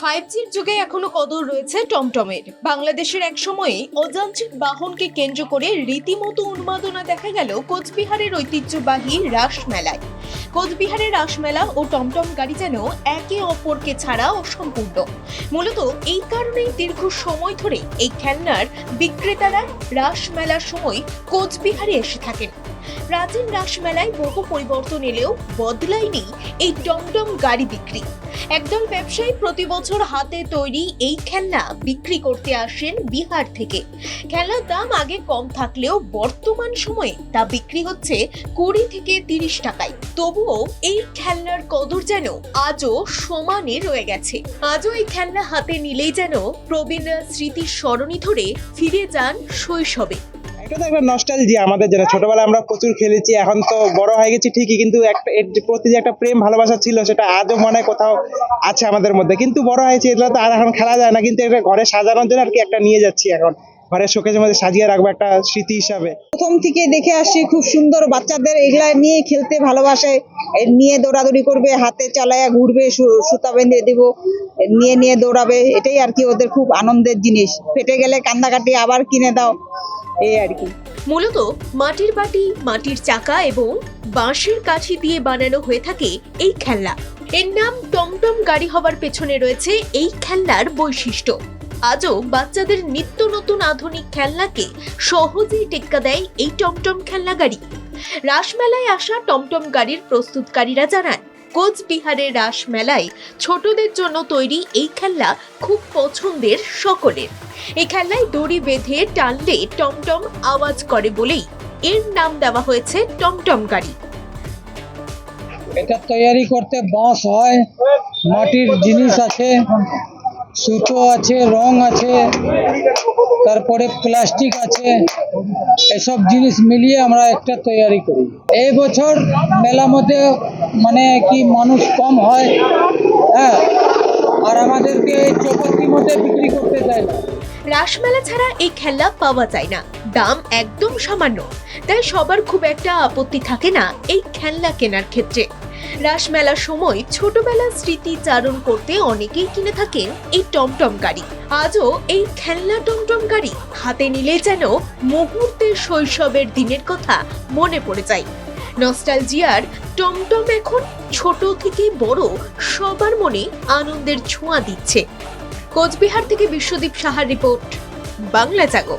Five জির যুগে এখনও কদর রয়েছে টমটমের। বাংলাদেশের এক সময়ে অযান্ত্রিক বাহনকে কেন্দ্র করে রীতিমতো উন্মাদনা দেখা গেল কোচবিহারের ঐতিহ্যবাহী রাস মেলায় কোচবিহারের রাসমেলা ও টমটম গাড়ি যেন একে অপরকে ছাড়া অসম্পূর্ণ। মূলত এই কারণেই দীর্ঘ সময় ধরে এই খেলনার বিক্রেতারা রাসমেলার সময় কোচবিহারে এসে থাকেন। প্রাচীন রাসমেলায় বহু পরিবর্তন এলেও বদলায়নি এই টমটম গাড়ি বিক্রি। একদল ব্যবসায়ী প্রতি বছর হাতে তৈরি এই খেলনা বিক্রি করতে আসেন বিহার থেকে। খেলনার দাম আগে কম থাকলেও বর্তমান সময়ে তা বিক্রি হচ্ছে কুড়ি থেকে তিরিশ টাকায়। তবুও এই খেলনার কদর যেন আজও সমানে রয়ে গেছে। আজও এই খেলনা হাতে নিলেই যেন প্রবীণরা স্মৃতির স্মরণী ধরে ফিরে যান শৈশবে। এটা তো একটা আমাদের আমরা প্রচুর খেলেছি, এখন তো বড় হয়ে গেছি ঠিকই, কিন্তু একটা প্রতি একটা প্রেম, ভালোবাসা ছিল, সেটা আজও মনে কোথাও আছে আমাদের মধ্যে। কিন্তু বড় হয়েছে তো আর এখন খেলা যায় না, কিন্তু ঘরে সাজানোর জন্য আর কি একটা নিয়ে যাচ্ছি এখন। ঘরের শোকেজের মধ্যে সাজিয়ে রাখব একটা স্মৃতি হিসাবে। প্রথম থেকে দেখে আসছি, খুব সুন্দর বাচ্চাদের এগুলা নিয়ে খেলতে ভালোবাসে। নিয়ে দৌড়াদৌড়ি করবে, হাতে চালায়া ঘুরবে সুতা বেঁধে দিব নিয়ে নিয়ে দৌড়াবে, এটাই আর কি ওদের খুব আনন্দের জিনিস। ফেটে গেলে কান্দাকাটি আবার কিনে দাও। এই আর কি। মূলত মাটির বাটি, মাটির চাকা এবং বাঁশের কাঠি দিয়ে বানানো হয়ে থাকে এই খেলনা। এর নাম টমটম গাড়ি হবার পেছনে রয়েছে এই খেলনার বৈশিষ্ট্য। আজও বাচ্চাদের নিত্য নতুন আধুনিক খেলনাকে সহজেই টেক্কা দেয় এই টমটম খেলনা গাড়ি। রাসমেলায় আসা টমটম গাড়ির প্রস্তুতকারীরা জানান কোচবিহারের রাস মেলায় ছোটদের জন্য তৈরি এই খেলনা খুব পছন্দের সকলের। এই খেলনায় দড়ি বেঁধে টানলে টমটম আওয়াজ করে বলেই এর নাম দেওয়া হয়েছে টমটম গাড়ি। এটা তৈরি করতে বাঁশ হয়, মাটির জিনিস আছে, সুতো আছে, রং আছে। তারপরে প্লাস্টিক আছে, এসব জিনিস মিলিয়ে আমরা একটা তৈরি করি। এই বছর মেলা মধ্যে মানে কি মানুষ কম হয়? হ্যাঁ আর আমাদেরকে এই চৌপতির মধ্যে বিক্রি করতে দেয় না। রাসমেলা ছাড়া এই খেলনা পাওয়া যায় না। দাম একদম সামান্য। তাই সবার খুব একটা আপত্তি থাকে না এই খেলনা কেনার ক্ষেত্রে। রাসমেলার সময় ছোটবেলার স্মৃতি চারণ করতে অনেকেই কিনে থাকেন এই টমটম গাড়ি। আজও এই খেলনা টমটম গাড়ি হাতে নিলে যেন মুহূর্তের শৈশবের দিনের কথা মনে পড়ে যায়। নস্টালজিয়ার টমটম এখন ছোট থেকে বড় সবার মনে আনন্দের ছোঁয়া দিচ্ছে। কোচবিহার থেকে বিশ্বদীপ সাহার রিপোর্ট, বাংলা জাগো।